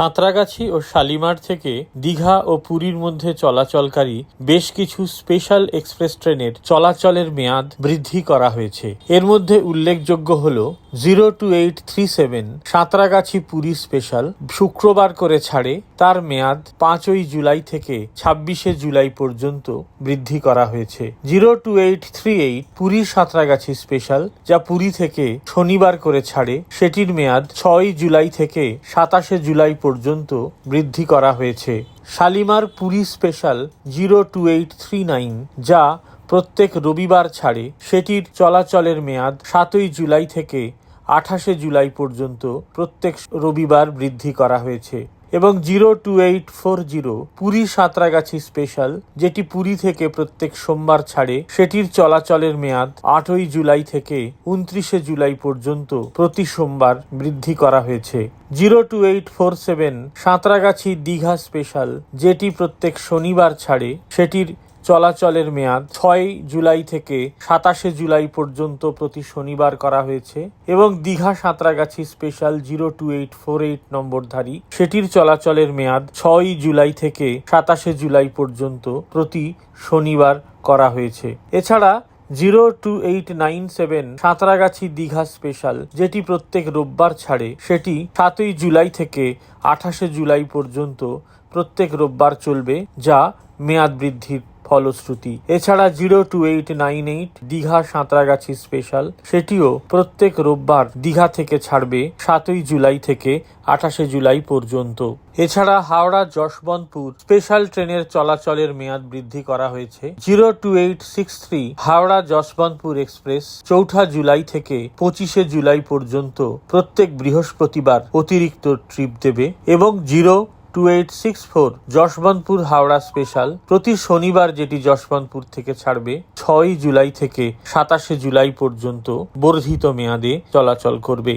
সাঁতরাগাছি ও শালিমার থেকে দীঘা ও পুরীর মধ্যে চলাচলকারী বেশ কিছু স্পেশাল এক্সপ্রেস ট্রেনের চলাচলের মেয়াদ বৃদ্ধি করা হয়েছে। এর মধ্যে উল্লেখযোগ্য হল zero two eight three seven Santragachi Puri special শুক্রবার করে ছাড়ে। তার মেয়াদ পাঁচই জুলাই থেকে ছাব্বিশে জুলাই পর্যন্ত বৃদ্ধি করা হয়েছে। Zero two eight three eight Puri Santragachi special, যা পুরী থেকে শনিবার করে ছাড়ে, সেটির মেয়াদ ছয় জুলাই থেকে সাতাশে জুলাই পর্যন্ত বৃদ্ধি করা হয়েছে। Shalimar Puri special zero two eight three nine, যা প্রত্যেক রবিবার ছাড়ে, সেটির চলাচলের মেয়াদ সাতই জুলাই থেকে আঠাশে জুলাই পর্যন্ত প্রত্যেক রবিবার বৃদ্ধি করা হয়েছে এবং zero two eight four zero Puri Santragachi special, যেটি পুরী থেকে প্রত্যেক সোমবার ছাড়ে, সেটির চলাচলের মেয়াদ আটই জুলাই থেকে উনত্রিশে জুলাই পর্যন্ত প্রতি সোমবার বৃদ্ধি করা হয়েছে। Zero two eight four seven Santragachi Digha special, যেটি প্রত্যেক শনিবার ছাড়ে, সেটির চলাচলের মেয়াদ ছয় জুলাই থেকে সাতাশে জুলাই পর্যন্ত প্রতি শনিবার করা হয়েছে এবং Digha Santragachi special zero two eight four eight নম্বরধারী। সেটির চলাচলের মেয়াদ ছয় জুলাই থেকে সাতাশে জুলাই পর্যন্ত প্রতি শনিবার করা হয়েছে। এছাড়া zero two eight nine seven Santragachi Digha special, যেটি প্রত্যেক রোববার ছাড়ে, সেটি সাতই জুলাই থেকে আঠাশে জুলাই পর্যন্ত প্রত্যেক রোববার চলবে, যা মেয়াদ বৃদ্ধির ফলশ্রুতি। এছাড়া zero two eight nine eight Digha Santragachi special. সেটিও প্রত্যেক রোববার দীঘা থেকে ছাড়বে সাতই জুলাই থেকে আঠাশে জুলাই পর্যন্ত। এছাড়া হাওড়া যশবন্তপুর স্পেশাল ট্রেনের চলাচলের মেয়াদ বৃদ্ধি করা হয়েছে। Zero two eight six three Howrah Yesvantpur express চৌঠা জুলাই থেকে পঁচিশে জুলাই পর্যন্ত প্রত্যেক বৃহস্পতিবার অতিরিক্ত ট্রিপ দেবে এবং zero two eight six four Yesvantpur Howrah special প্রতি শনিবার যেটি যশবন্তপুর থেকে ছাড়বে, ছয় জুলাই থেকে সাতাশে জুলাই পর্যন্ত বর্ধিত মেয়াদে চলাচল করবে।